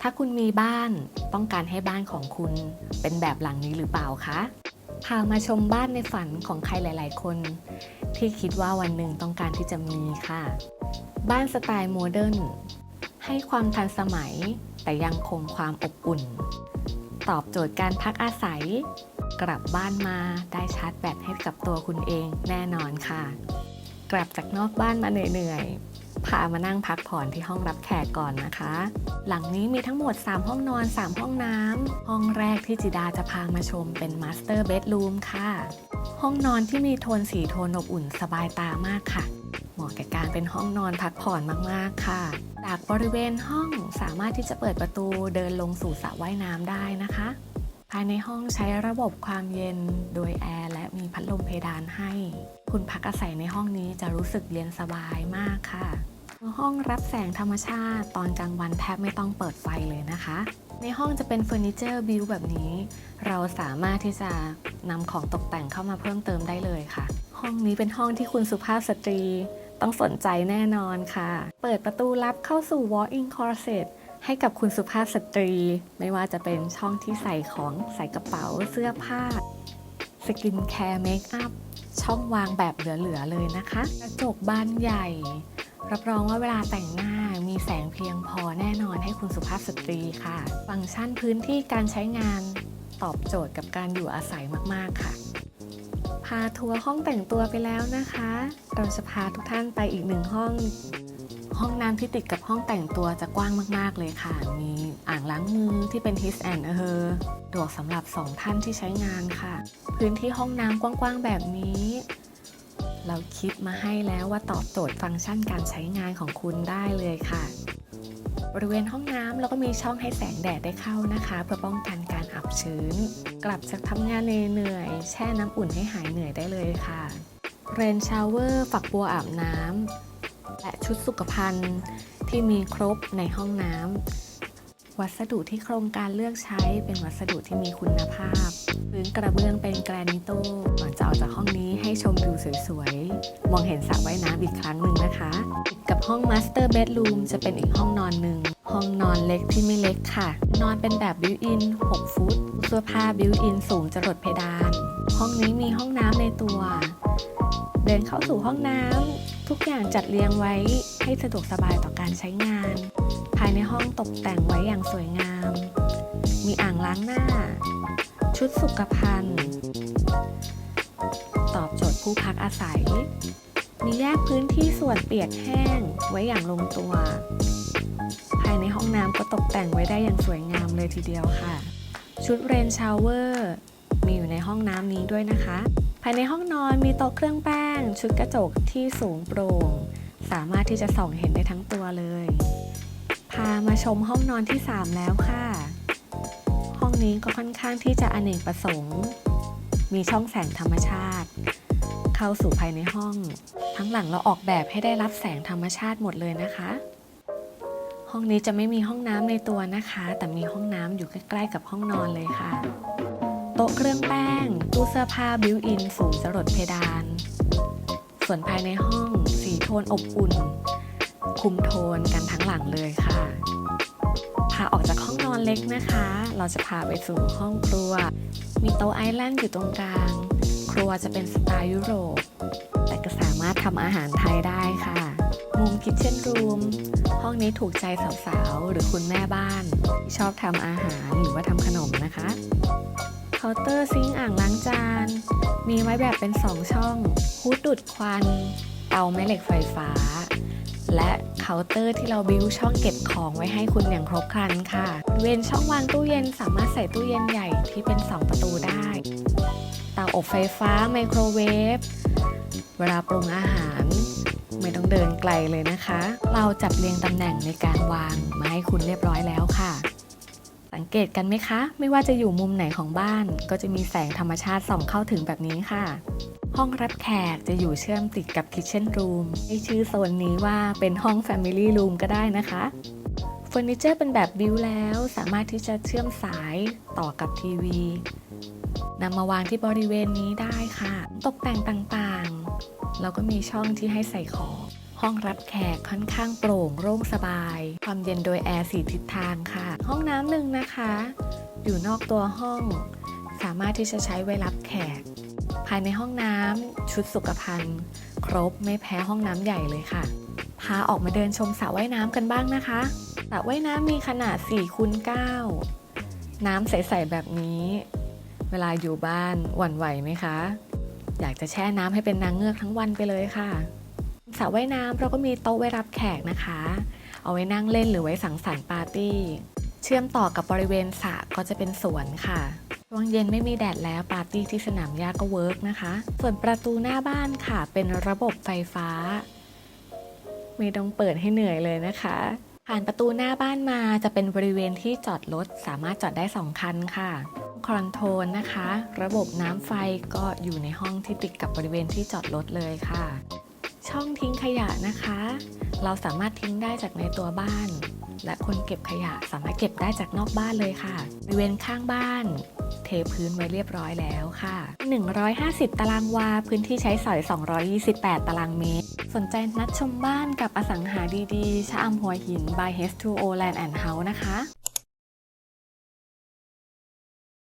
ถ้าคุณมีบ้านต้องการให้บ้านของคุณเป็นแบบหลังนี้หรือเปล่าคะ พามาชมบ้านในฝันของใครหลาย ๆ คน ที่คิดว่าวันหนึ่งต้องการที่จะมีค่ะ บ้านสไตล์โมเดิร์นให้ความทันสมัย แต่ยังคงความอบอุ่น ตอบโจทย์การพักอาศัย กลับบ้านมาได้ชาร์จแบตให้กับตัวคุณเองแน่นอนค่ะ กลับจากนอกบ้านมาเหนื่อยๆ พามานั่งพักผ่อนที่ห้องรับแขกก่อนนะคะ หลังนี้มีทั้งหมด 3 ห้องนอน 3 ห้องน้ำห้องแรกที่จิดาจะพามาชมเป็นมาสเตอร์เบดรูมค่ะ ห้องนอนที่มีโทนสีโทนอบอุ่นสบายตามากค่ะ เหมาะแก่การเป็นห้องนอนพักผ่อนมากๆค่ะ จากบริเวณห้องสามารถที่จะเปิดประตูเดินลงสู่สระว่ายน้ำได้นะคะ ภายในห้องใช้ระบบความเย็นโดยแอร์และมีพัดลมเพดานให้ คุณพักอาศัยในห้องนี้จะรู้สึกเย็นสบายมากค่ะ ห้องรับแสงธรรมชาติ ตอนกลางวันแทบไม่ต้องเปิดไฟเลยนะคะ ในห้องจะเป็นเฟอร์นิเจอร์บิวแบบนี้ เราสามารถที่จะนำของตกแต่งเข้ามาเพิ่มเติมได้เลยค่ะ ห้องนี้เป็นห้องที่คุณสุภาพสตรี ต้องสนใจแน่นอนค่ะ เปิดประตูลับเข้าสู่ walk-in closet ให้กับคุณสุภาพสตรี ไม่ว่าจะเป็นช่องที่ใส่ของใส่กระเป๋าเสื้อผ้า สกินแคร์เมคอัพช่องวางแบบเหลือๆเลยนะคะ กระจกบานใหญ่ รับรองว่าเวลาแต่งหน้ามีแสงเพียงพอแน่นอนให้คุณสุภาพสตรีค่ะ ฟังก์ชันพื้นที่การใช้งานตอบโจทย์กับการอยู่อาศัยมากๆค่ะ พาทัวร์ห้องแต่งตัวไปแล้วนะคะ เราจะพาทุกท่านไปอีกหนึ่งห้อง ห้องน้ำที่ติดกับห้องแต่งตัวจะกว้างมากๆเลยค่ะ มีอ่างล้างมือที่เป็น his and her ดวกสำหรับ2ท่านที่ใช้งานค่ะ พื้นที่ห้องน้ำกว้างๆแบบนี้ เราคิดมาให้แล้วว่าตอบโจทย์ฟังก์ชันการใช้งานของคุณได้เลยค่ะ บริเวณห้องน้ำเราก็มีช่องให้แสงแดดได้เข้านะคะ เพื่อป้องกันการอับชื้น กลับจากทำงานเหนื่อยๆแช่น้ำอุ่นให้หายเหนื่อยได้เลยค่ะเรนชาวเวอร์ฝักบัวอาบน้ำ และชุดสุขภัณฑ์ที่มีครบในห้องน้ำ วัสดุที่โครงการเลือกใช้เป็นวัสดุที่มีคุณภาพ พื้นกระเบื้องเป็นแกรนิโตก่อนจะออกจากห้องนี้ให้ชมวิวสวยๆ มองเห็นสระว่ายน้ำอีกครั้งหนึ่งนะคะติดกับห้องมาสเตอร์เบดรูมจะเป็นอีกห้องนอนหนึ่ง ห้องนอนเล็กที่ไม่เล็กค่ะ นอนเป็นแบบบิวอิน 6 ฟุตเสื้อผ้าบิวอินสูงจรดเพดาน ห้องนี้มีห้องน้ำในตัว ดินเข้าสู่ห้องน้ำทุกอย่างจัดเรียงไว้ให้สะดวกสบายต่อการใช้งาน ภายในห้องตกแต่งไว้อย่างสวยงาม มีอ่างล้างหน้า ชุดสุขภัณฑ์ตอบโจทย์ผู้พักอาศัย มีแยกพื้นที่ส่วนเปียกแห้งไว้อย่างลงตัว ภายในห้องน้ำก็ตกแต่งไว้ได้อย่างสวยงามเลยทีเดียวค่ะ ชุดเรนชาวเวอร์มีอยู่ในห้องน้ำนี้ด้วยนะคะ ภายในห้องนอนมีโต๊ะเครื่องแป้ง ชุดกระจกที่สูงโปร่ง สามารถที่จะส่องเห็นได้ทั้งตัวเลย พามาชมห้องนอนที่ 3 แล้วค่ะ ห้องนี้ก็ค่อนข้างที่จะอเนกประสงค์ มีช่องแสงธรรมชาติ เข้าสู่ภายในห้อง ทั้งหลังเราออกแบบให้ได้รับแสงธรรมชาติหมดเลยนะคะ ห้องนี้จะไม่มีห้องน้ำในตัวนะคะ แต่มีห้องน้ำอยู่ใกล้ๆกับห้องนอนเลยค่ะ ต๊ะเครื่องแป้ง ตู้เสื้อผ้าบิวอินสูงจรดเพดาน ส่วนภายในห้องสีโทนอบอุ่น คุมโทนกันทั้งหลังเลยค่ะ พาออกจากห้องนอนเล็กนะคะ เราจะพาไปสู่ห้องครัว มีโต๊ะไอแลนด์อยู่ตรงกลาง ครัวจะเป็นสไตล์ยุโรป แต่ก็สามารถทำอาหารไทยได้ค่ะ มุมคิทเช่นรูม ห้องนี้ถูกใจสาวๆ หรือคุณแม่บ้าน ที่ชอบทำอาหารหรือว่าทำขนมนะคะ เคาน์เตอร์ซิงอ่างล้างจาน มีไว้แบบเป็น 2 ช่องฮูดดูดควัน เตาแม่เหล็กไฟฟ้า และเคาน์เตอร์ที่เราบิวช่องเก็บของไว้ให้คุณอย่างครบครันค่ะ เว้นช่องวางตู้เย็นสามารถใส่ตู้เย็นใหญ่ที่เป็น 2 ประตูได้ เตาอบไฟฟ้าไมโครเวฟ เวลาปรุงอาหารไม่ต้องเดินไกลเลยนะคะ เราจัดเรียงตำแหน่งในการวางมาให้คุณเรียบร้อยแล้วค่ะ เกตกันไหมคะ ไม่ว่าจะอยู่มุมไหนของบ้าน ก็จะมีแสงธรรมชาติส่องเข้าถึงแบบนี้ค่ะ ห้องรับแขกจะอยู่เชื่อมติดกับ Kitchen Room ให้ชื่อโซนนี้ว่าเป็นห้อง Family Room ก็ได้นะคะเฟอร์นิเจอร์เป็นแบบบิวแล้วสามารถที่จะเชื่อมสายต่อกับทีวีนำมาวางที่บริเวณนี้ได้ค่ะ ตกแต่งต่างๆ แล้วก็มีช่องที่ให้ใส่ของ ห้องรับแขกค่อนข้างโปร่งโล่งสบาย ความเย็นโดยแอร์สีทิศทางค่ะ ห้องน้ำหนึ่งนะคะ อยู่นอกตัวห้อง สามารถที่จะใช้ไว้รับแขก ภายในห้องน้ำชุดสุขภัณฑ์ ครบไม่แพ้ห้องน้ำใหญ่เลยค่ะ พาออกมาเดินชมสระว่ายน้ำกันบ้างนะคะสระว่ายน้ำมีขนาด4คูณ9น้ำใสๆแบบนี้ เวลาอยู่บ้านหวั่นไหวไหมคะ อยากจะแช่น้ำให้เป็นนางเงือกทั้งวันไปเลยค่ะ สระว่ายน้ำเราก็มีโต๊ะไว้รับแขกนะคะ เอาไว้นั่งเล่นหรือไว้สังสรรค์ปาร์ตี้ เชื่อมต่อกับบริเวณสระก็จะเป็นสวนค่ะช่วงเย็นไม่มีแดดแล้วปาร์ตี้ที่สนามหญ้าก็เวิร์กนะคะ ส่วนประตูหน้าบ้านค่ะ เป็นระบบไฟฟ้า ไม่ต้องเปิดให้เหนื่อยเลยนะคะ ผ่านประตูหน้าบ้านมาจะเป็นบริเวณที่จอดรถสามารถจอดได้ 2 คันค่ะคอนโทรลนะคะ ระบบน้ำไฟก็อยู่ในห้องที่ติดกับบริเวณที่จอดรถเลยค่ะ ช่องทิ้งขยะนะคะ เราสามารถทิ้งได้จากในตัวบ้าน และคนเก็บขยะสามารถเก็บได้จากนอกบ้านเลยค่ะบริเวณข้างบ้าน เทพื้นไว้เรียบร้อยแล้วค่ะ 150 ตารางวา พื้นที่ใช้สอย 228 ตารางเมตร สนใจนัดชมบ้านกับอสังหาดีๆ ชะอำหัวหิน by H2O Land and House นะคะ